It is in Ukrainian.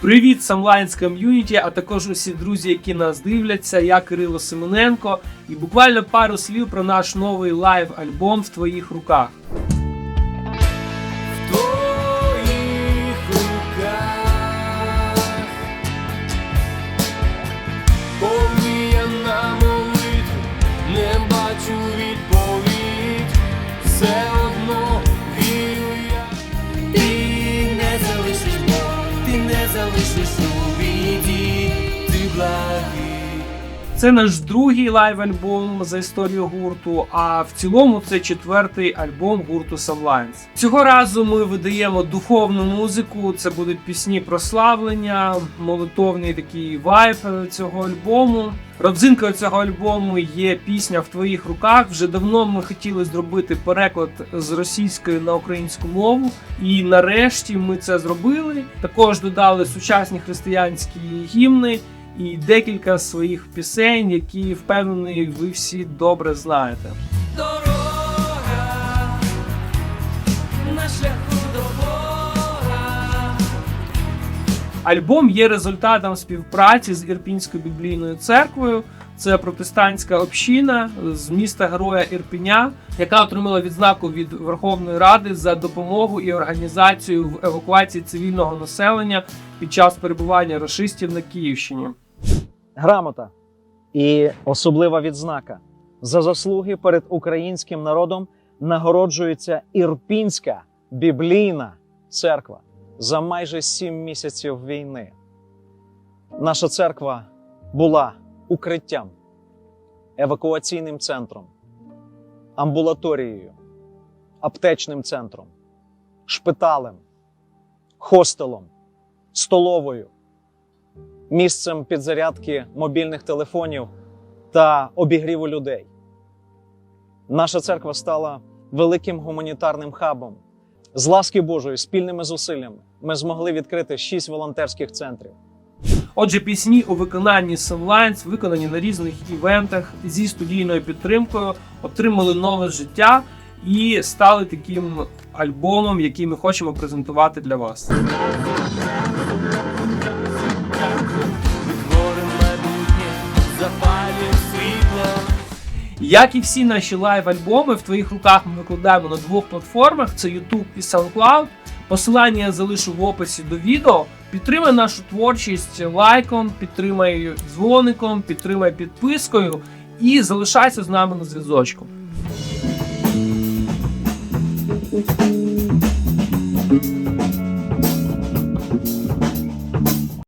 Привіт, Самлайнс ком'юніті, а також усі друзі, які нас дивляться. Я Кирило Семененко, і буквально пару слів про наш новий лайв-альбом в твоїх руках. Це наш другий лайв-альбом за історію гурту. А в цілому це четвертий альбом гурту Sublines. Цього разу ми видаємо духовну музику. Це будуть пісні прославлення, молитовний такий вайб цього альбому. Родзинкою цього альбому є пісня в твоїх руках. Вже давно ми хотіли зробити переклад з російської на українську мову, і нарешті ми це зробили. Також додали сучасні християнські гімни і декілька своїх пісень, які впевнений, ви всі добре знаєте. дорога на шляху Альбом є результатом співпраці з Ірпінською біблійною церквою. Це протестантська община з міста Героя Ірпіня, яка отримала відзнаку від Верховної Ради за допомогу і організацію в евакуації цивільного населення під час перебування рашистів на Київщині. грамота і особлива відзнака за заслуги перед українським народом нагороджується Ірпінська біблійна церква за майже сім місяців війни. Наша церква була укриттям, евакуаційним центром, амбулаторією, аптечним центром, шпиталем, хостелом, столовою місцем підзарядки мобільних телефонів та обігріву людей. Наша церква стала великим гуманітарним хабом. З ласки Божої, спільними зусиллями, ми змогли відкрити шість волонтерських центрів. Отже, пісні у виконанні Sunlines, виконані на різних івентах зі студійною підтримкою, отримали нове життя і стали таким альбомом, який ми хочемо презентувати для вас. Як і всі наші лайв-альбоми, в твоїх руках ми викладаємо на двох платформах: це YouTube і SoundCloud. Посилання я залишу в описі до відео. Підтримай нашу творчість лайком, підтримай дзвоником, підтримай підпискою і залишайся з нами на зв'язочку. Thank